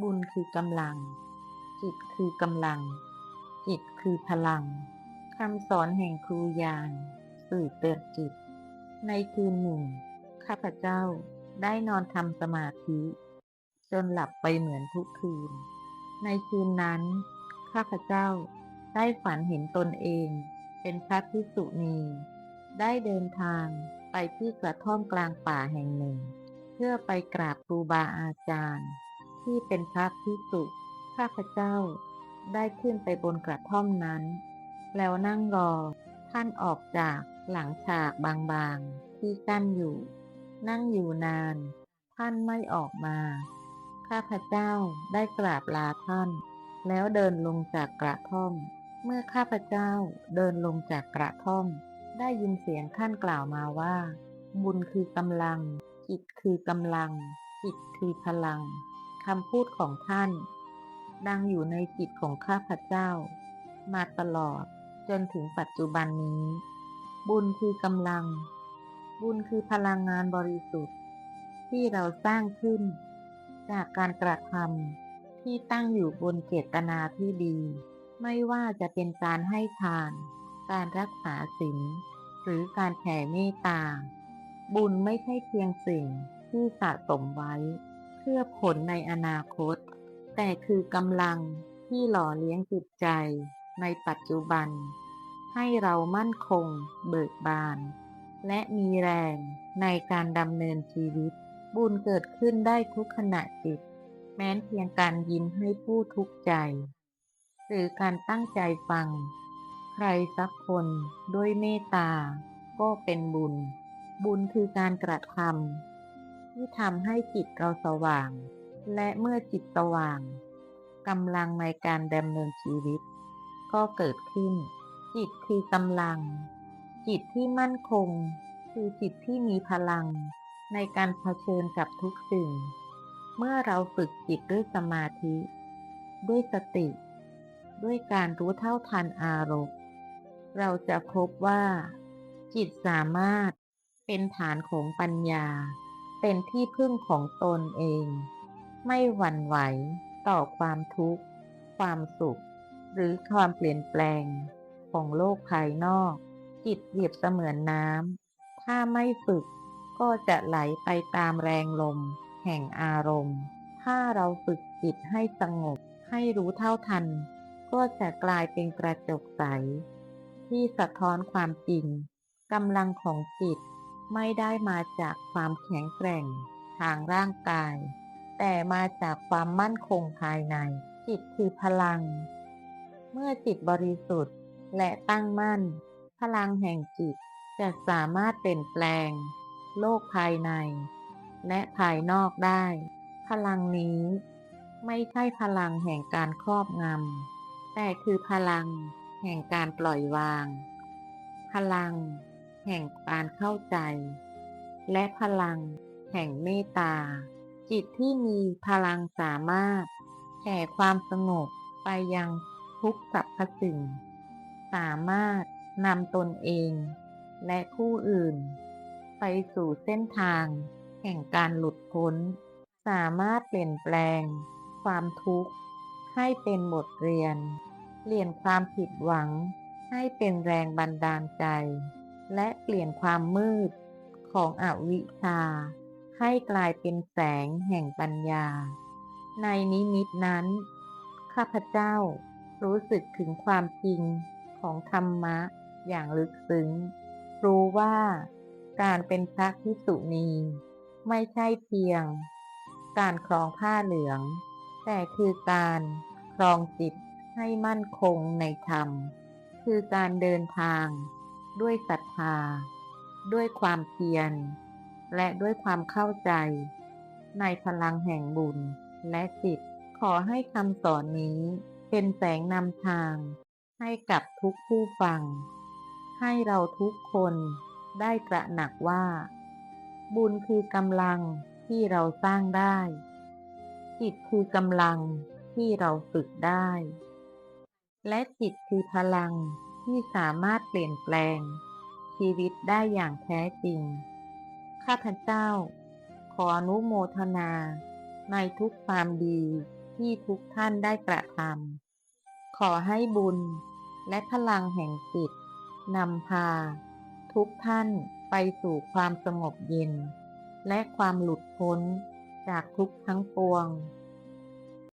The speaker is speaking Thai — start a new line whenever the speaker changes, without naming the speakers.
บุญคือกำลัง จิตคือกำลัง จิตคือพลังคำสอนแห่งครูยานสื่อเตือนจิต ในคืนหนึ่ง ข้าพเจ้าได้นอนทำสมาธิ จนหลับไปเหมือนทุกคืน ในคืนนั้น ข้าพเจ้าได้ฝันเห็นตนเอง เป็นพระภิกษุณี ได้เดินทางไปที่กระท่อมกลางป่าแห่งหนึ่ง เพื่อไปกราบครูบาอาจารย์ ที่เป็นพระภิกษุข้าพเจ้าได้ขึ้นไปบนกระท่อมนั้น แล้วนั่งรอ ท่านออกจากหลังฉากบางๆ ที่กั้นอยู่ นั่งอยู่นาน ท่านไม่ออกมา ข้าพเจ้าได้กราบลาท่าน แล้วเดินลงจากกระท่อม เมื่อข้าพเจ้าเดินลงจากกระท่อม ได้ยินเสียงท่านกล่าวมาว่า บุญคือกำลังจิตคือกำลังจิตคือพลัง คำพูดของท่าน ดังอยู่ในจิตของข้าพเจ้า มาตลอดจนถึงปัจจุบันนี้ บุญคือกำลัง บุญคือพลังงานบริสุทธิ์ ที่เราสร้างขึ้น จากการกระทำที่ตั้งอยู่บนเจตนาที่ดี ไม่ว่าจะเป็นการให้ทาน การรักษาศีลหรือการแผ่เมตตา บุญไม่ใช่เพียงสิ่งที่สะสมไว้ พื่อผลในอนาคต แต่คือกำลังที่หล่อเลี้ยงจิตใจในปัจจุบัน ให้เรามั่นคงเบิกบาน และมีแรงในการดำเนินชีวิต บุญเกิดขึ้นได้ทุกขณะจิต แม้นเพียงการยิ้มให้ผู้ทุกข์ใจ หรือการตั้งใจฟัง ใครสักคนด้วยเมตตาก็เป็นบุญ บุญคือการกระทำ ที่ทำให้จิตเราสว่าง และเมื่อจิตสว่างกำลังในการดำเนินชีวิต ก็เกิดขึ้น จิตคือกำลัง จิตที่มั่นคง คือจิตที่มีพลัง ในการเผชิญกับทุกสิ่ง เมื่อเราฝึกจิตด้วยสมาธิ ด้วยสติ ด้วยการรู้เท่าทันอารมณ์เราจะพบว่า จิตสามารถเป็นฐานของปัญญา เป็นที่พึ่งของตนเอง ไม่หวั่นไหวต่อความทุกข์ ความสุข หรือความเปลี่ยนแปลงของโลกภายนอก จิตเปรียบเสมือนน้ำ ถ้าไม่ฝึกก็จะไหลไปตามแรงลม แห่งอารมณ์ ถ้าเราฝึกจิตให้สงบ ให้รู้เท่าทัน ก็จะกลายเป็นกระจกใส ที่สะท้อนความจริงกำลังของจิต ไม่ได้มาจากความแข็งแกร่งทางร่างกาย แต่มาจากความมั่นคงภายใน จิตคือพลัง เมื่อจิตบริสุทธิ์และตั้งมั่น พลังแห่งจิตจะสามารถเปลี่ยนแปลง โลกภายใน และภายนอกได้ พลังนี้ไม่ใช่พลังแห่งการครอบงำแต่คือพลังแห่งการปล่อยวาง พลัง แห่งการเข้าใจ และพลังแห่งเมตตา จิตที่มีพลังสามารถแผ่ความสงบไปยังทุกสรรพสิ่ง สามารถนำตนเอง และผู้อื่น ไปสู่เส้นทาง แห่งการหลุดพ้น สามารถเปลี่ยนแปลง ความทุกข์ ให้เป็นบทเรียน เปลี่ยนความผิดหวัง ให้เป็นแรงบันดาลใจ และเปลี่ยนความมืดของอวิชชา ให้กลายเป็นแสงแห่งปัญญา ในนิมิตนั้น ข้าพเจ้ารู้สึกถึงความจริงของธรรมะอย่างลึกซึ้ง รู้ว่าการเป็นพระภิกษุณีไม่ใช่เพียง การครองผ้าเหลือง แต่คือการครองจิตให้มั่นคงในธรรม คือการเดินทาง ด้วยศรัทธา ด้วยความเพียร และด้วยความเข้าใจ ในพลังแห่งบุญและจิต ขอให้คำสอนนี้เป็นแสงนำทาง ให้กับทุกผู้ฟัง ให้เราทุกคนได้ตระหนักว่า บุญคือกำลังที่เราสร้างได้ จิตคือกำลังที่เราฝึกได้ และจิตคือพลัง ที่สามารถเปลี่ยนแปลง ชีวิตได้อย่างแท้จริง ข้าพเจ้า ขออนุโมทนา ในทุกความดีที่ทุกท่านได้กระทำขอให้บุญและพลังแห่งจิตนำพา ทุกท่านไปสู่ความสงบเย็น และความหลุดพ้นจากทุกทั้งปวง